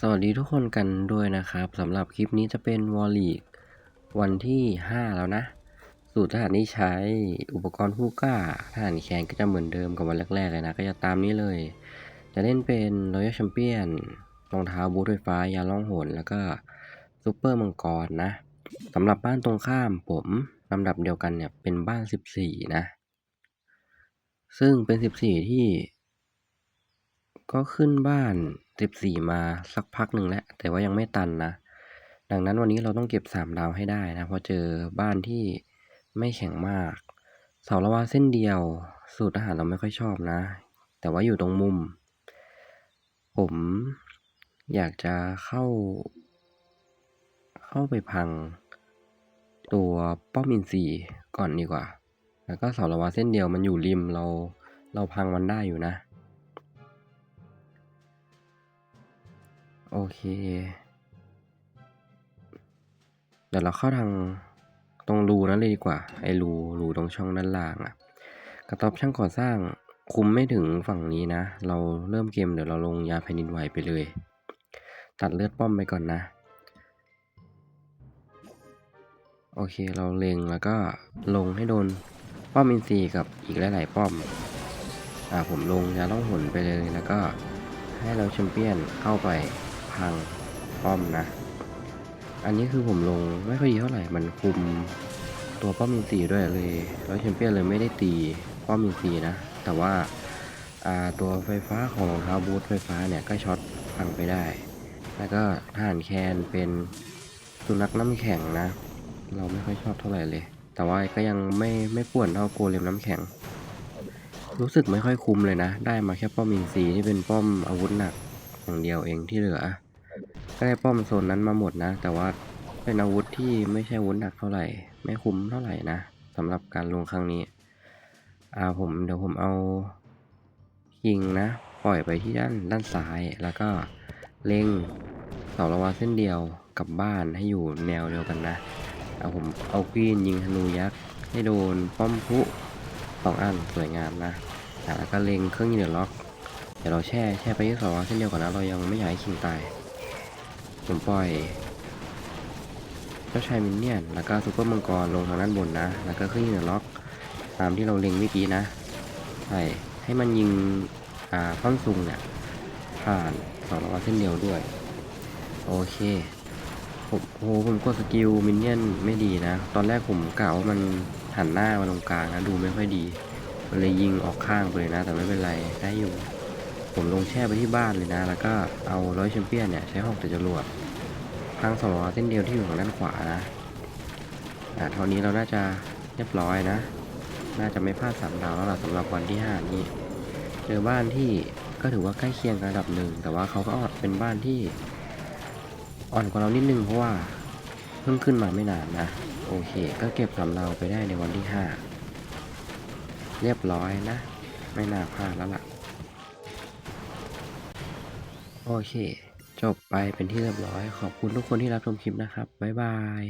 สวัสดีทุกคนกันด้วยนะครับสำหรับคลิปนี้จะเป็นวอลลีกวันที่ 5 แล้วนะ สูตรทหารที่ใช้อุปกรณ์ผู้กล้าทหารแขนก็จะเหมือนเดิมกับวันแรกๆเลยนะ ก็จะตามนี้เลย จะเล่นเป็น Royal Champion รองเท้าบูทไฟฟ้ายาล่องหนแล้วก็ซูเปอร์มังกรนะสำหรับบ้านตรงข้ามผมลำดับเดียวกันเนี่ยเป็นบ้าน 14 นะ ซึ่งเป็น 14 ที่ ก็ขึ้นบ้าน 14 มาสักพักหนึ่งแล้ว แต่ว่ายังไม่ตันนะ ดังนั้นวันนี้เราต้องเก็บ 3 ดาวให้ได้นะ เพราะเจอบ้านที่ไม่แข็งมาก เสาละวาเส้นเดียว สูตรอาหารเราไม่ค่อยชอบนะ แต่ว่าอยู่ตรงมุม ผมอยากจะเข้า เข้าไปพัง ตัวป้อมอินทรีย์ก่อนดีกว่า แล้วก็เสาละวาเส้นเดียวมันอยู่ริมเรา เราพังมันได้อยู่นะ โอเค เดี๋ยวเราเข้าทางตรงรูนั้นเลยดีกว่า ไอ้รูรูตรงช่องด้านล่างอะกระต๊อบช่างก่อสร้างคุมไม่ถึงฝั่งนี้นะ เราเริ่มเกมเดี๋ยวเราลงยาแผ่นดินไหวไปเลย ตัดเลือดป้อมไปก่อนนะ โอเคเราเล็งแล้วก็ลงให้โดนป้อมอินทรีย์กับอีกหลายๆป้อม อ่าผมลงยาล่องหนไปเลยแล้วก็ให้เราแชมเปี้ยนเข้าไป พังป้อมนะ อันนี้คือผมลงไม่ค่อยดีเท่าไหร่ มันคุมตัวป้อมอินทรีด้วยเลย แล้วแชมเปี้ยนเลยไม่ได้ตีป้อมอินทรีนะ แต่ว่าาตัวไฟฟ้าของรองเท้าบูทไฟฟ้าเนี่ยก็ช็อตพังไปได้ แล้วก็ทหารแคนเป็นสุนัขน้ำแข็งนะ เราไม่ค่อยชอบเท่าไหร่เลย แต่ว่าก็ยังไม่ไม่ป่วนเท่าโกเลมน้ำแข็ง รู้สึกไม่ค่อยคุ้มเลยนะ ได้มาแค่ป้อมอินซีที่เป็นป้อมอาวุธหนักอย่างเดียวเองที่เหลือ ก็ได้ป้อมโซนนั้นมาหมดนะ แต่ว่าเป็นอาวุธที่ไม่ใช่อาวุธหนักเท่าไหร่ ไม่คุ้มเท่าไหร่นะสำหรับการลงครั้งนี้ อ่าผมเดี๋ยวผมเอาคิงนะ ปล่อยไปที่ด้านด้านซ้ายแล้วก็เล็งเสาละวาเส้นเดียวกับบ้านให้อยู่แนวเดียวกันนะเอาผมเอาควีนยิงธนูยักษ์ให้โดนป้อมพุสองอันสวยงามนะแล้วก็เล็งเครื่องยิงเดือดล็อกเดี๋ยวเราแช่แช่ไปที่เสาละวาเส้นเดียวก่อนนะเรายังไม่อยากให้คิงตาย ผมปล่อยเจ้าชายมินเนี่ยนแล้วก็ซูเปอร์มังกรลงทางด้านบนนะ แล้วก็ขึ้นยิงล็อก ตามที่เราเล็งเมื่อกี้นะใช่ให้มันยิงอ่าท่อนซุงเนี่ยผ่านสองล้อเส้นเดียวด้วย โอเคผมโอ้โหผมกดสกิลมินเนี่ยนไม่ดีนะ ตอนแรกผมกะว่ามันหันหน้ามาตรงกลางนะ ดูไม่ค่อยดีมันเลยยิงออกข้างไปเลยนะ แต่ไม่เป็นไรได้อยู่ ผมลงแช่ไปที่บ้านเลยนะ แล้วก็เอาร้อยแชมเปี้ยนเนี่ยใช้หอกแต่จรวดพังสองล้อเส้นเดียวที่อยู่ทางด้านขวานะ อ่าเท่านี้เราน่าจะเรียบร้อยนะ น่าจะไม่พลาดสามดาวแล้วล่ะสำหรับวันที่ห้านี้ เจอบ้านที่ก็ถือว่าใกล้เคียงกันระดับหนึ่ง แต่ว่าเขาก็เป็นบ้านที่อ่อนกว่าเรานิดนึงเพราะว่าเพิ่งขึ้นมาไม่นานนะ โอเค ก็เก็บสำเราไปได้ในวันที่ห้าเรียบร้อยนะ ไม่น่าพลาดแล้วล่ะ โอเค จบไปเป็นที่เรียบร้อย ขอบคุณทุกคนที่รับชมคลิปนะครับ บ๊ายบาย